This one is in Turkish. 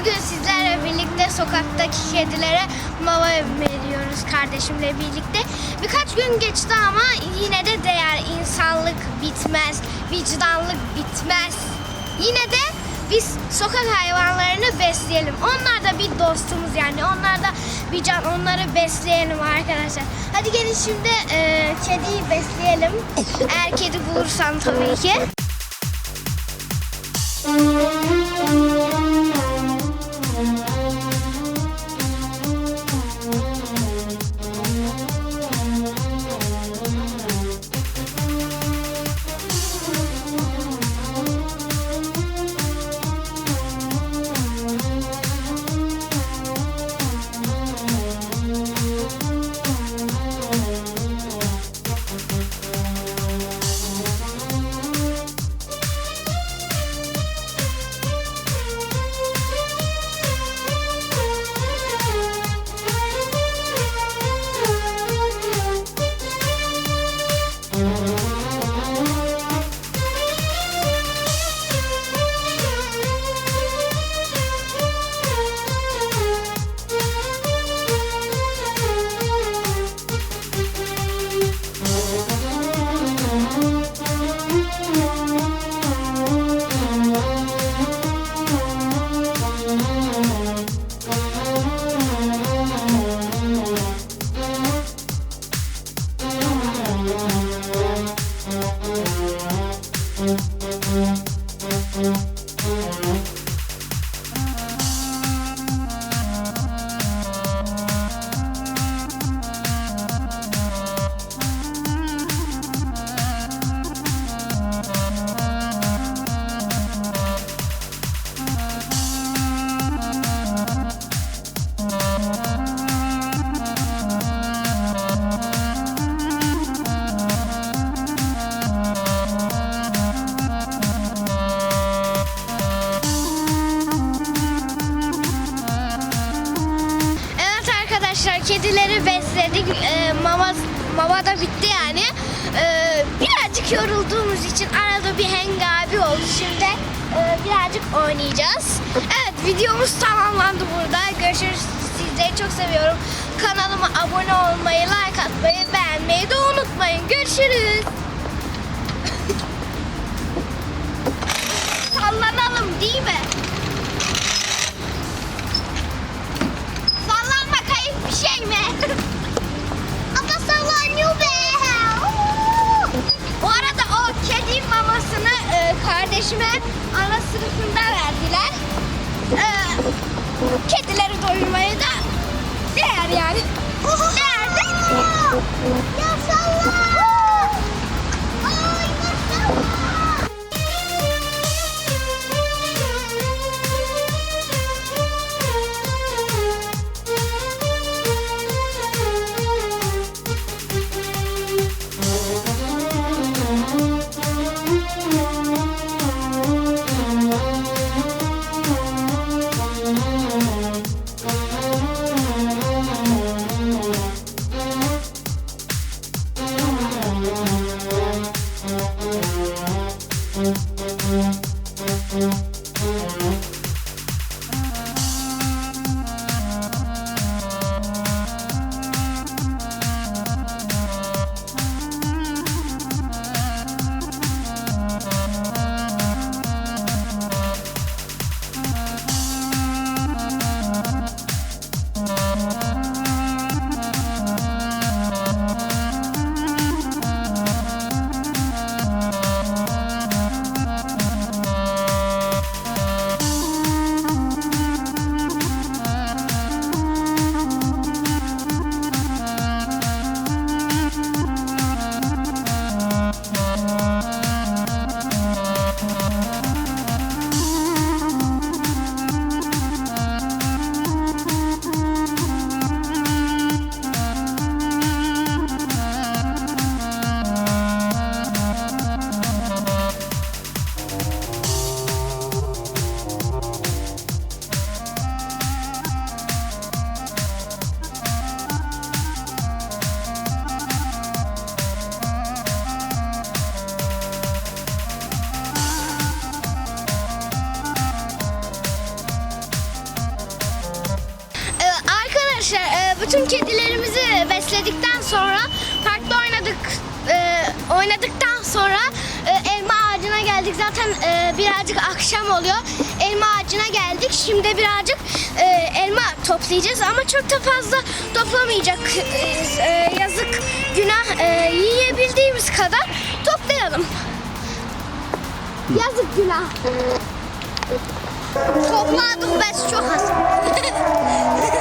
Bugün sizlerle birlikte sokaktaki kedilere mama veriyoruz kardeşimle birlikte. Birkaç gün geçti ama yine de değer insanlık bitmez, vicdanlık bitmez. Yine de biz sokak hayvanlarını besleyelim. Onlar da bir dostumuz yani. Onlar da bir can. Onları besleyelim arkadaşlar. Hadi gelin şimdi e, kediyi besleyelim. Eğer kedi bulursam tabii ki. Arkadaşlar kedileri besledik. Ee, mama, mama da bitti yani. Ee, birazcık yorulduğumuz için arada bir hengabi oldu. Şimdi e, birazcık oynayacağız. Evet videomuz tamamlandı burada. Görüşürüz. Sizleri çok seviyorum. Kanalıma abone olmayı, like atmayı, beğenmeyi de unutmayın. Görüşürüz. E, kardeşime ana sınıfında verdiler. E, kedileri doyurmaya da değer yani. Değer değil arkadaşlar e, bütün kedilerimizi besledikten sonra parkta oynadık e, oynadıktan sonra e, elma ağacına geldik. Zaten birazcık akşam oluyor. Elma ağacına geldik. Şimdi birazcık elma toplayacağız ama çok da fazla toplamayacak. Yazık günah e, yiyebildiğimiz kadar toplayalım. Yazık günah. Topladık biz çok az.